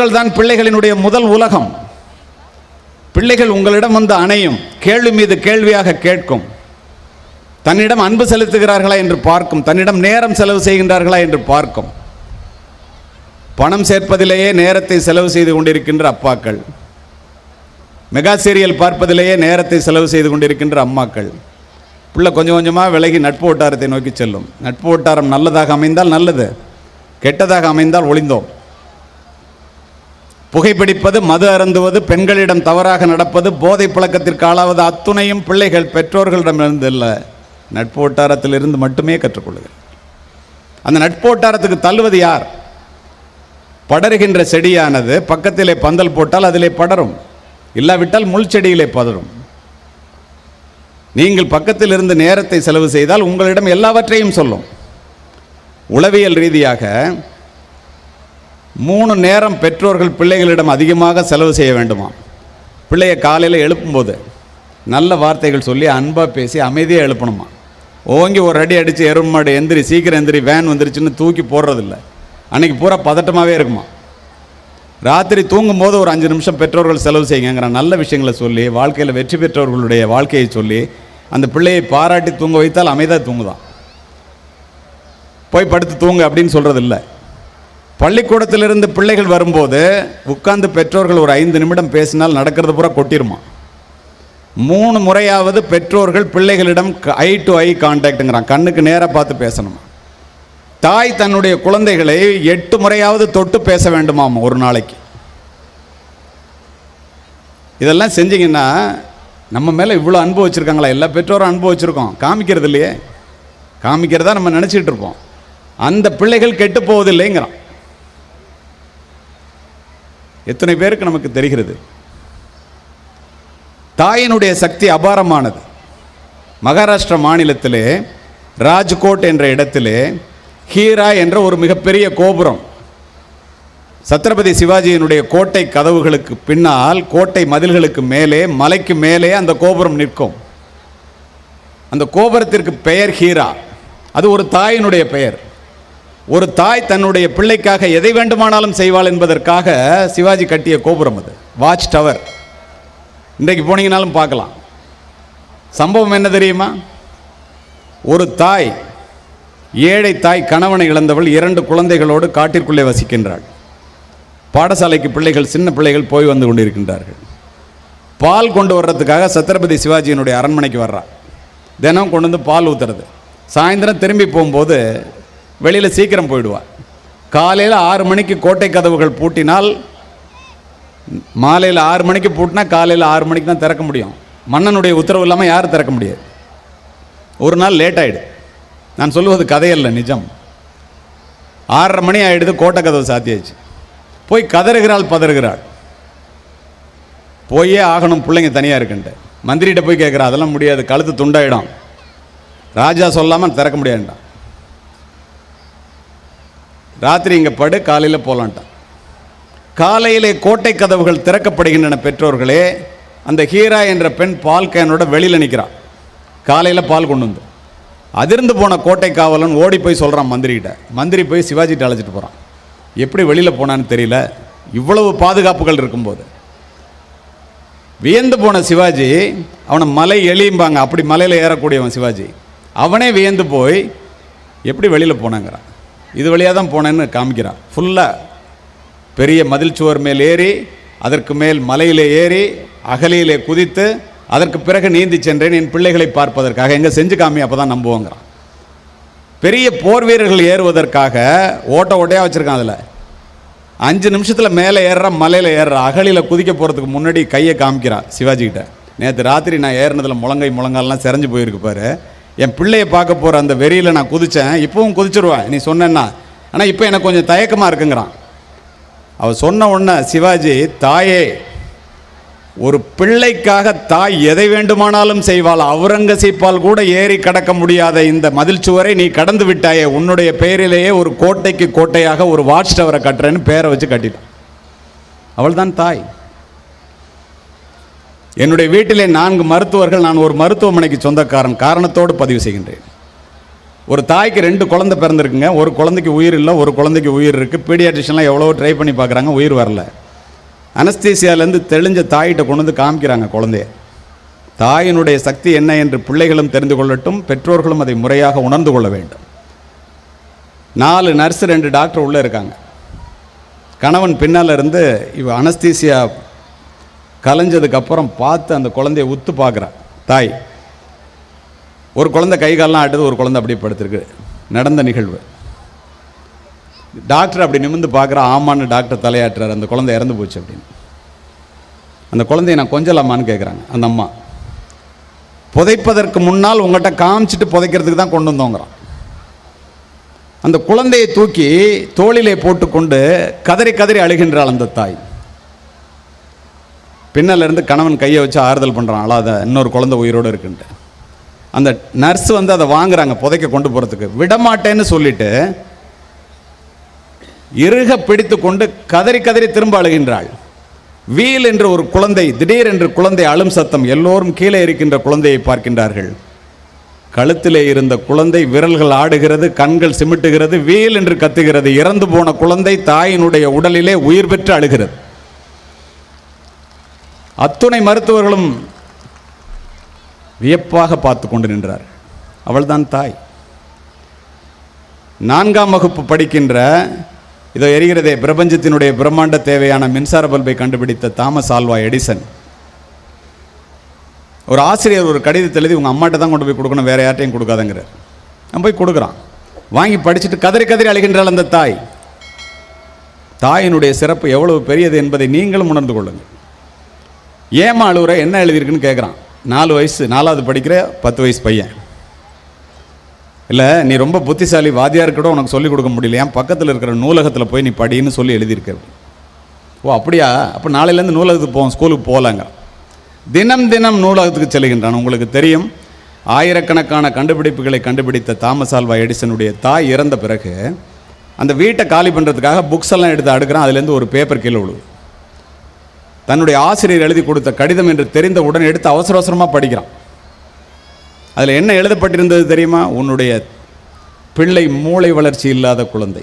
பெற்றோர்கள் தான் பிள்ளைகளினுடைய முதல் உலகம். பிள்ளைகள் உங்களிடம் வந்து அணையும் கேள்வி மீது கேள்வியாக கேட்கும். தன்னிடம் அன்பு செலுத்துகிறார்களா என்று பார்க்கும் தன்னிடம் நேரம் செலவு செய்கின்றார்களா என்று பார்க்கும். பணம் சேர்ப்பதிலேயே நேரத்தை செலவு செய்து கொண்டிருக்கின்ற அப்பாக்கள். மெகா சீரியல் பார்ப்பதிலேயே நேரத்தை செலவு செய்து கொண்டிருக்கின்ற அம்மாக்கள். பிள்ளை கொஞ்சம் கொஞ்சமாக விலகி நட்பு வட்டாரத்தை நோக்கி செல்லும். நட்பு வட்டாரம் நல்லதாக அமைந்தால் நல்லது கெட்டதாக அமைந்தால் ஒளிந்தோம். புகைப்பிடிப்பது மது அருந்துவது பெண்களிடம் தவறாக நடப்பது போதை பழக்கத்திற்கு ஆளாவது அத்துணையும் பிள்ளைகள் பெற்றோர்களிடமிருந்து இல்லை. நட்பு வட்டாரத்திலிருந்து மட்டுமே கற்றுக்கொள்ளுங்கள். அந்த நட்பு வட்டாரத்துக்கு தள்ளுவது யார்? படருகின்ற செடியானது பக்கத்திலே பந்தல் போட்டால் அதிலே படரும். இல்லாவிட்டால் முள் செடியிலே பதரும். நீங்கள் பக்கத்தில் இருந்து நேரத்தை செலவு செய்தால் உங்களிடம் எல்லாவற்றையும் சொல்லும். உளவியல் ரீதியாக மூணு நேரம் பெற்றோர்கள் பிள்ளைகளிடம் அதிகமாக செலவு செய்ய வேண்டுமா? பிள்ளைய காலையில் எழுப்பும்போது நல்ல வார்த்தைகள் சொல்லி அன்பாக பேசி அமைதியாக எழுப்பணுமா? ஓங்கி ஒரு அடி அடித்து எருமாடு எந்திரி சீக்கிரம் எந்திரி வேன் வந்துருச்சுன்னு தூக்கி போடுறதில்ல. அன்னைக்கு பூரா பதட்டமாகவே இருக்குமா? ராத்திரி தூங்கும்போது ஒரு அஞ்சு நிமிஷம் பெற்றோர்கள் செலவு செய்யுங்கிற நல்ல விஷயங்களை சொல்லி வாழ்க்கையில் வெற்றி பெற்றவர்களுடைய வாழ்க்கையை சொல்லி அந்த பிள்ளையை பாராட்டி தூங்க வைத்தால் அமைதியாக தூங்குதான். போய் படுத்து தூங்கு அப்படின்னு சொல்கிறது இல்லை பள்ளிக்கூடத்திலிருந்து பிள்ளைகள் வரும்போது உட்கார்ந்து பெற்றோர்கள் ஒரு ஐந்து நிமிடம் பேசினால் நடக்கிறது பூரா கொட்டிருமா? மூணு முறையாவது பெற்றோர்கள் பிள்ளைகளிடம் ஐ டு ஐ கான்டாக்டுங்கிறான் கண்ணுக்கு நேராக பார்த்து பேசணும்? தாய் தன்னுடைய குழந்தைகளை எட்டு முறையாவது தொட்டு பேச வேண்டுமாம் ஒரு நாளைக்கு. இதெல்லாம் செஞ்சீங்கன்னா நம்ம மேலே இவ்வளோ அன்பு வச்சுருக்காங்களா? எல்லா பெற்றோரும் அன்பு வச்சுருக்கோம். காமிக்கிறது இல்லையே? காமிக்கிறதா நம்ம நினச்சிட்டு இருப்போம். அந்த பிள்ளைகள் கெட்டு போவதில்லைங்கிறான். எத்தனை பேருக்கு நமக்கு தெரிகிறது? தாயினுடைய சக்தி அபாரமானது. மகாராஷ்டிரா மாநிலத்திலே ராஜ்கோட் என்ற இடத்திலே ஹீரா என்ற ஒரு மிகப்பெரிய கோபுரம். சத்ரபதி சிவாஜியினுடைய கோட்டை கதவுகளுக்கு பின்னால் கோட்டை மதில்களுக்கு மேலே மலைக்கு மேலே அந்த கோபுரம் நிற்கும். அந்த கோபுரத்திற்கு பெயர் ஹீரா. அது ஒரு தாயினுடைய பெயர். ஒரு தாய் தன்னுடைய பிள்ளைக்காக எதை வேண்டுமானாலும் செய்வாள் என்பதற்காக சிவாஜி கட்டிய கோபுரம் அது. வாட்ச் டவர் இன்றைக்கு போனீங்கனாலும் பார்க்கலாம். சம்பவம் என்ன தெரியுமா? ஒரு தாய் ஏழை தாய் கணவனை இழந்தவள் இரண்டு குழந்தைகளோடு காட்டிற்குள்ளே வசிக்கின்றாள். பாடசாலைக்கு பிள்ளைகள் சின்ன பிள்ளைகள் போய் வந்து கொண்டிருக்கின்றார்கள். பால் கொண்டு வர்றதுக்காக சத்ரபதி சிவாஜியினுடைய அரண்மனைக்கு வர்றா. தினம் கொண்டு வந்து பால் ஊற்றுறது சாயந்தரம் திரும்பி போகும்போது வெளியில் சீக்கிரம் போயிடுவா. காலையில் ஆறு மணிக்கு கோட்டை கதவுகள் பூட்டினால் மாலையில் ஆறு மணிக்கு பூட்டினா காலையில் ஆறு மணிக்கு தான் திறக்க முடியும். மன்னனுடைய உத்தரவு இல்லாமல் யாரும் திறக்க முடியாது. ஒரு நாள் லேட் ஆகிடு நான் சொல்லுவது கதையல்ல நிஜம். ஆறரை மணி ஆகிடுது கோட்டை கதவு சாத்தியாச்சு. போய் கதறுகிறாள் பதறுகிறாள். போயே ஆகணும் பிள்ளைங்க தனியாக இருக்குன்ட்டு. மந்திரிகிட்ட போய் கேட்குறா அதெல்லாம் முடியாது கழுத்து துண்டாயிடும். ராஜா சொல்லாமல் திறக்க முடியாதுட்டான் ராத்திரி இங்கே படு காலையில் போகலான்ட்டான் காலையிலே கோட்டை கதவுகள் திறக்கப்படுகின்றன பெற்றோர்களே அந்த ஹீரா என்ற பெண் பால் கேனோட வெளியில் நிற்கிறான் காலையில் பால் கொண்டு வந்து. அதிர்ந்து போன கோட்டை காவலன் ஓடி போய் சொல்கிறான் மந்திரிகிட்ட. மந்திரி போய் சிவாஜிகிட்ட அழைச்சிட்டு போகிறான் எப்படி வெளியில் போனான்னு தெரியல. இவ்வளவு பாதுகாப்புகள் இருக்கும்போது. வியந்து போன சிவாஜி அவனை மலை எளியும்பாங்க அப்படி மலையில் ஏறக்கூடியவன் சிவாஜி. அவனே வியந்து போய் எப்படி வெளியில் போனாங்கிறான். இது வழியாக தான் போனேன்னு காமிக்கிறான். ஃபுல்லாக பெரிய மதில் சுவர் மேல் ஏறி அதற்கு மேல் மலையிலே ஏறி அகலியிலே குதித்து அதற்கு பிறகு நீந்தி சென்றேன். என் பிள்ளைகளை பார்ப்பதற்காக. எங்கே செஞ்சு காமி அப்போ தான் நம்புவோங்கிறான். பெரிய போர் வீரர்கள் ஏறுவதற்காக ஓட்ட ஓட்டையாக வச்சுருக்கான் அதில். அஞ்சு நிமிஷத்தில் மேலே ஏறுற மலையில் ஏறுற அகலியில் குதிக்க போகிறதுக்கு முன்னாடி கையை காமிக்கிறான் சிவாஜிகிட்ட நேற்று ராத்திரி நான் ஏறினதில் முழங்கை முழங்கால்லாம் செறஞ்சு போயிருக்கு பாரு. என் பிள்ளையை பார்க்க போகிற அந்த வெறியில் நான் குதித்தேன் இப்போவும் குதிச்சிருவேன். நீ சொன்னேன்னா. ஆனால் இப்போ எனக்கு கொஞ்சம் தயக்கமாக இருக்குங்கிறான். அவள் சொன்ன உடனே சிவாஜி தாயே ஒரு பிள்ளைக்காக தாய் எதை வேண்டுமானாலும் செய்வாள். அவுரங்கசீப்பால் கூட ஏறி கடக்க முடியாத இந்த மதில் சுவரை நீ கடந்து விட்டாயே. உன்னுடைய பெயரிலேயே ஒரு கோட்டைக்கு கோட்டையாக ஒரு வாட்ச் டவரை கட்டுறேன்னு பேரை வச்சு கட்டிட்டான். அவள்தான் தாய். என்னுடைய வீட்டிலே நான்கு மருத்துவர்கள் நான் ஒரு மருத்துவமனைக்கு சொந்தக்காரன். காரணத்தோடு பதிவு செய்கின்றேன். ஒரு தாய்க்கு ரெண்டு குழந்தை பிறந்திருக்குங்க. ஒரு குழந்தைக்கு உயிர் இல்லை ஒரு குழந்தைக்கு உயிர் இருக்குது பீடியாட்ரிஷன்லாம் எவ்வளோ ட்ரை பண்ணி பார்க்குறாங்க உயிர் வரல. அனஸ்தீசியாலேருந்து தெளிஞ்ச தாயிட்ட கொண்டு வந்து காமிக்கிறாங்க குழந்தைய. தாயினுடைய சக்தி என்ன என்று பிள்ளைகளும் தெரிந்து கொள்ளட்டும் பெற்றோர்களும் அதை முறையாக உணர்ந்து கொள்ள வேண்டும். நாலு நர்ஸ் ரெண்டு டாக்டர் உள்ளே இருக்காங்க. கணவன் பின்னால் இருந்து இவ அனஸ்தீசியா கலைஞ்சதுக்கப்புறம் பார்த்து அந்த குழந்தைய உத்து பார்க்குறான். தாய் ஒரு குழந்தை கை கால்லாம் ஆட்டுது ஒரு குழந்தை அப்படியே படுத்திருக்கு. நடந்த நிகழ்வு. டாக்டர் அப்படி நிமிர்ந்து பார்க்குற ஆமான்னு டாக்டர் தலையாட்டுறாரு அந்த குழந்தை இறந்து போச்சு அப்படின்னு. அந்த குழந்தைய நான் கொஞ்சலாமான்னு கேட்குறாங்க அந்த அம்மா. புதைப்பதற்கு முன்னால் உங்கள்கிட்ட காமிச்சிட்டு புதைக்கிறதுக்கு தான் கொண்டு வந்தோங்கிறான். அந்த குழந்தையை தூக்கி தோளிலே போட்டுக்கொண்டு கதறி கதறி அழுகின்றாள் அந்த தாய். பின்னலேருந்து கணவன் கையை வச்சு ஆறுதல் பண்ணுறான் அழாத இன்னொரு குழந்தை உயிரோடு இருக்குன்ட்டு. அந்த நர்ஸ் வந்து அதை வாங்குறாங்க புதைக்க கொண்டு போகிறதுக்கு விடமாட்டேன்னு சொல்லிட்டு இறுக பிடித்து கொண்டு கதறி கதறி திரும்ப அழுகின்றாள். வீல் என்று ஒரு குழந்தை திடீர் என்று குழந்தை அழும் சத்தம் எல்லோரும் கீழே இருக்கின்ற குழந்தையை பார்க்கின்றார்கள். கழுத்திலே இருந்த குழந்தை விரல்கள் ஆடுகிறது கண்கள் சிமிட்டுகிறது வீல் என்று கத்துகிறது. இறந்து போன குழந்தை தாயினுடைய உடலிலே உயிர் பெற்று அழுகிறது. அத்துணை மருத்துவர்களும் வியப்பாக பார்த்து கொண்டு நின்றார். அவள்தான் தாய். நான்காம் வகுப்பு படிக்கின்ற இதோ எரிகிறதே பிரபஞ்சத்தினுடைய பிரம்மாண்ட தேவையான மின்சார பல்பை கண்டுபிடித்த தாமஸ் ஆல்வா எடிசன். ஒரு ஆசிரியர் ஒரு கடிதத்தை எழுதி உங்கள் அம்மாட்ட தான் கொண்டு போய் கொடுக்கணும் வேற யார்ட்டையும் கொடுக்காதங்கிறார். நான் போய் கொடுக்குறான். வாங்கி படிச்சுட்டு கதறி கதறி அழுகின்றாள் அந்த தாய். தாயினுடைய சிறப்பு எவ்வளவு பெரியது என்பதை நீங்களும் உணர்ந்து கொள்ளுங்கள். ஏமா அழுவுற? என்ன எழுதியிருக்குன்னு கேட்குறான் நாலு வயசு நாலாவது படிக்கிற பத்து வயசு பையன். இல்லை நீ ரொம்ப புத்திசாலி வாத்தியார் கூட உனக்கு சொல்லிக் கொடுக்க முடியல. ஏன் பக்கத்தில் இருக்கிற நூலகத்தில் போய் நீ படின்னு சொல்லி எழுதியிருக்க ஓ அப்படியா? அப்போ நாளையிலேருந்து நூலகத்துக்கு போவோம் ஸ்கூலுக்கு போகலாங்க. தினம் தினம் நூலகத்துக்கு செல்கின்றான். உங்களுக்கு தெரியும் ஆயிரக்கணக்கான கண்டுபிடிப்புகளை கண்டுபிடித்த தாமஸ் ஆல்வா எடிசனுடைய தாய் இறந்த பிறகு அந்த வீட்டை காலி பண்ணுறதுக்காக புக்ஸ் எல்லாம் எடுத்து அடுக்கிறான். அதுலேருந்து ஒரு பேப்பர் கீழே விழுது தன்னுடைய ஆசிரியர் எழுதி கொடுத்த கடிதம் என்று தெரிந்தவுடன் எடுத்து அவசர அவசரமாக படிக்கிறான். அதில் என்ன எழுதப்பட்டிருந்தது தெரியுமா? உன்னுடைய பிள்ளை மூளை வளர்ச்சி இல்லாத குழந்தை.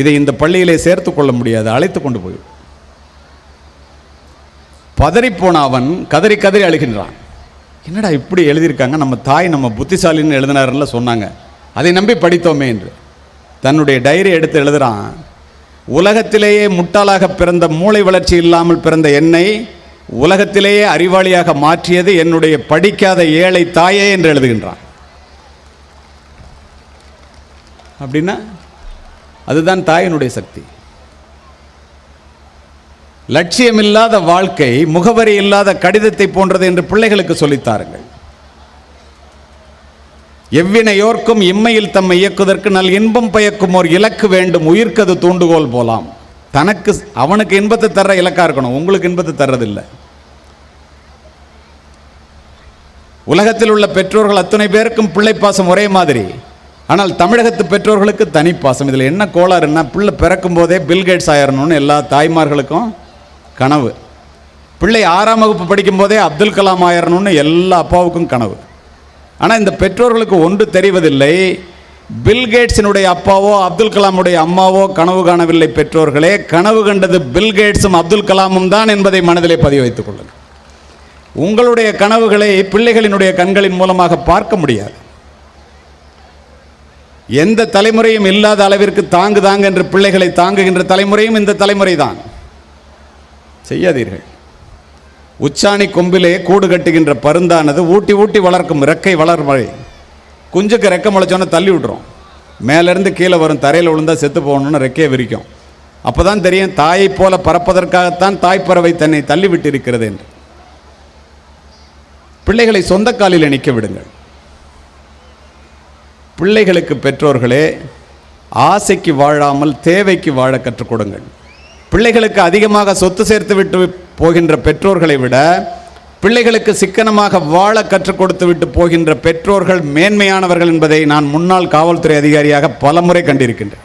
இதை இந்த பள்ளியிலே சேர்த்து கொள்ள முடியாது அழைத்து கொண்டு போய் பதறிப்போன அவன் கதறி கதறி அழுகின்றான். என்னடா இப்படி எழுதியிருக்காங்க? நம்ம தாய் நம்ம புத்திசாலின்னு எழுதினாருன்னு சொன்னாங்க. அதை நம்பி படித்தோமே என்று. தன்னுடைய டைரி எடுத்து எழுதுறான். உலகத்திலேயே முட்டாளாக பிறந்த மூளை வளர்ச்சி இல்லாமல் பிறந்த என்னை உலகத்திலேயே அறிவாளியாக மாற்றியது என்னுடைய படிக்காத ஏழை தாயே என்று எழுதுகின்றான். அப்படின்னா அதுதான் தாயினுடைய சக்தி. லட்சியமில்லாத வாழ்க்கை முகவரி இல்லாத கடிதத்தை போன்றது என்று பிள்ளைகளுக்கு சொல்லித்தாருங்கள் எவ்வினையோர்க்கும் இம்மையில் தம்மை இயக்குவதற்கு நல் இன்பம் பயக்கும் ஒரு இலக்கு வேண்டும் உயிர்க்கது தூண்டுகோல் போலாம். தனக்கு அவனுக்கு இன்பத்தை தர்ற இலக்கா இருக்கணும் உங்களுக்கு இன்பத்தை தர்றதில்லை. உலகத்தில் உள்ள பெற்றோர்கள் அத்தனை பேருக்கும் பிள்ளை பாசம் ஒரே மாதிரி. ஆனால் தமிழகத்து பெற்றோர்களுக்கு தனிப்பாசம் இதில் என்ன கோளாறுன்னா பிள்ளை பிறக்கும் போதே பில்கேட்ஸ் ஆயிரணும்னு எல்லா தாய்மார்களுக்கும் கனவு. பிள்ளை ஆறாம் வகுப்பு படிக்கும் போதே அப்துல் கலாம் ஆயிரணும்னு எல்லா அப்பாவுக்கும் கனவு. ஆனால் இந்த பெற்றோர்களுக்கு ஒன்று தெரிவதில்லை. பில்கேட்ஸினுடைய அப்பாவோ அப்துல் கலாமுடைய அம்மாவோ கனவு காணவில்லை பெற்றோர்களே. கனவு கண்டது பில்கேட்ஸும் அப்துல் கலாமும் தான் என்பதை மனதிலே பதிவு வைத்துக் கொள்ளுங்கள். உங்களுடைய கனவுகளை பிள்ளைகளினுடைய கண்களின் மூலமாக பார்க்க முடியாது. எந்த தலைமுறையும் இல்லாத அளவிற்கு தாங்கு தாங்க என்று பிள்ளைகளை தாங்குகின்ற தலைமுறையும் இந்த தலைமுறை தான் செய்யாதீர்கள். உச்சாணி கொம்பிலே கூடு கட்டுகின்ற பருந்தானது ஊட்டி ஊட்டி வளர்க்கும் ரெக்கை வளர் மழை குஞ்சுக்கு ரெக்கை முளைச்சோன்னே தள்ளி விட்றோம் மேலேருந்து கீழே வரும் தரையில் விழுந்தா செத்து போகணும்னு ரெக்கையை விரிக்கும். அப்போ தான் தெரியும் தாயைப் போல பறப்பதற்காகத்தான் தாய்ப்பறவை தன்னை தள்ளிவிட்டு இருக்கிறது என்று. பிள்ளைகளை சொந்த காலில் நிற்க விடுங்கள். பிள்ளைகளுக்கு பெற்றோர்களே ஆசைக்கு வாழாமல் தேவைக்கு வாழ கற்றுக் கொடுங்கள். பிள்ளைகளுக்கு அதிகமாக சொத்து சேர்த்து விட்டு போகின்ற பெற்றோர்களை விட பிள்ளைகளுக்கு சிக்கனமாக வாழ கற்றுக் கொடுத்து விட்டு போகின்ற பெற்றோர்கள் மேன்மையானவர்கள் என்பதை நான் முன்னாள் காவல்துறை அதிகாரியாக பலமுறை கண்டிருக்கின்றேன்.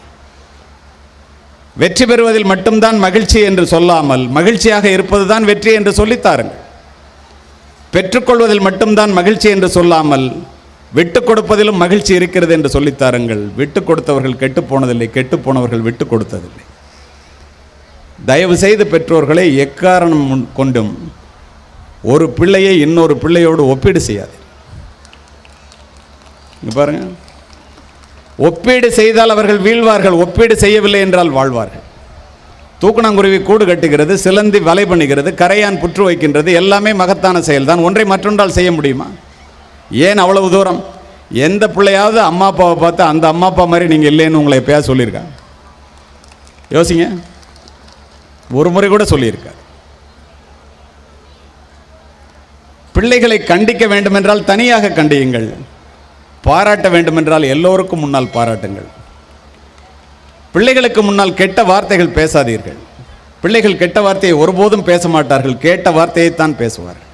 வெற்றி பெறுவதில் மட்டும்தான் மகிழ்ச்சி என்று சொல்லாமல் மகிழ்ச்சியாக இருப்பதுதான் வெற்றி என்று சொல்லித்தாருங்கள் பெற்றுக்கொள்வதில் மட்டும்தான் மகிழ்ச்சி என்று சொல்லாமல் விட்டு கொடுப்பதிலும் மகிழ்ச்சி இருக்கிறது என்று சொல்லித்தாருங்கள் விட்டு கொடுத்தவர்கள் கெட்டு போனதில்லை கெட்டு போனவர்கள் விட்டு கொடுத்ததில்லை. தயவு செய்து பெற்றோர்களை எக்காரணம் கொண்டும் ஒரு பிள்ளையை இன்னொரு பிள்ளையோடு ஒப்பீடு செய்யாது இங்க பாருங்க. ஒப்பீடு செய்தால் அவர்கள் வீழ்வார்கள் ஒப்பீடு செய்யவில்லை என்றால் வாழ்வார்கள். தூக்கணங்குருவி கூடு கட்டுகிறது சிலந்தி வலை பண்ணுகிறது கரையான் புற்று வைக்கின்றது எல்லாமே மகத்தான செயல்தான். ஒன்றை மற்றொன்றால் செய்ய முடியுமா? ஏன் அவ்வளவு தூரம்? எந்த பிள்ளையாவது அம்மா அப்பாவை பார்த்து அந்த அம்மா அப்பா மாதிரி நீங்கள் இல்லைன்னு உங்களை எப்பயா சொல்லியிருக்காங்க யோசிங்க. ஒரு முறை கூட சொல்லியிருக்கார். பிள்ளைகளை கண்டிக்க வேண்டுமென்றால் தனியாக கண்டியுங்கள். பாராட்ட வேண்டுமென்றால் எல்லோருக்கும் முன்னால் பாராட்டுங்கள். பிள்ளைகளுக்கு முன்னால் கெட்ட வார்த்தைகள் பேசாதீர்கள். பிள்ளைகள் கெட்ட வார்த்தையை ஒருபோதும் பேச மாட்டார்கள். கேட்ட வார்த்தையை தான் பேசுவார்கள்.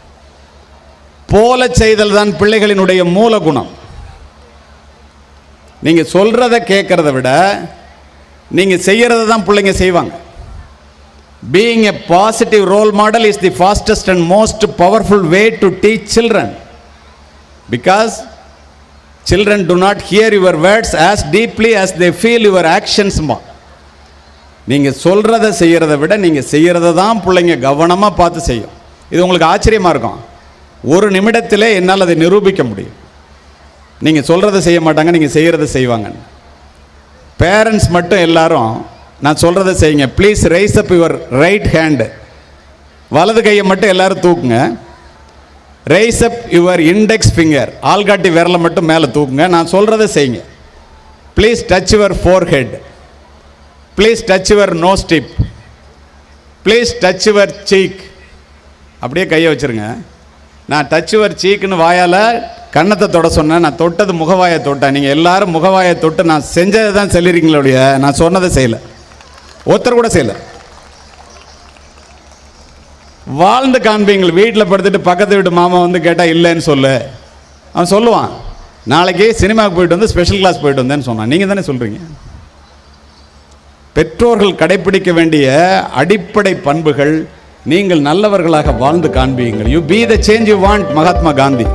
போல செய்தல் தான் பிள்ளைகளினுடைய மூல குணம் நீங்க சொல்கிறத கேட்குறத விட நீங்க செய்கிறத தான் பிள்ளைங்க செய்வாங்க. Being a positive role model is the fastest and most powerful way to teach children because children do not hear your words as deeply as they feel your actions நீங்கள் சொல்கிறத செய்கிறத விட நீங்கள் செய்கிறத தான் பிள்ளைங்க கவனமாக பார்த்து செய்யும். இது உங்களுக்கு ஆச்சரியமாக இருக்கும். ஒரு நிமிடத்திலே என்னால் அதை நிரூபிக்க முடியும். நீங்கள் சொல்கிறத செய்ய மாட்டாங்க நீங்கள் செய்கிறத செய்வாங்க பேரண்ட்ஸ் மட்டும் எல்லாரும் நான் சொல்கிறத செய்யுங்க. Please rise up your right hand வலது கையை மட்டும் எல்லோரும் தூக்குங்க. Rise up your index finger ஆள்காட்டி விரலை மட்டும் மேலே தூக்குங்க. நான் சொல்கிறத செய்யுங்க. Please touch your forehead please touch your nose tip please touch your cheek அப்படியே கையை வச்சுருங்க. நான் டச் யுவர் சீக்குன்னு வாயால் கன்னத்தை தொட சொன்னேன். நான் தொட்டது முகவாயை தொட்டேன். நீங்கள் எல்லாரும் முகவாயை தொட்டு நான் செஞ்சதை தான் சொல்லிருக்கீங்களோடைய நான் சொன்னதை செய்யலை. ஒருத்தர் கூட செய்யலை. வாழ்ந்து காண்பீங்கள் வீட்டில் படுத்துட்டு பக்கத்து வீட்டு மாமா வந்து கேட்டால் இல்லைன்னு சொல்லு. அவன் சொல்லுவான் நாளைக்கு சினிமாவுக்கு போயிட்டு வந்து ஸ்பெஷல் கிளாஸ் போயிட்டு வந்தேன்னு சொன்னான். நீங்கள் தானே சொல்கிறீங்க பெற்றோர்கள் கடைப்பிடிக்க வேண்டிய அடிப்படை பண்புகள் நீங்கள் நல்லவர்களாக வாழ்ந்து காண்பீங்கள் you be the change you want Mahatma Gandhi.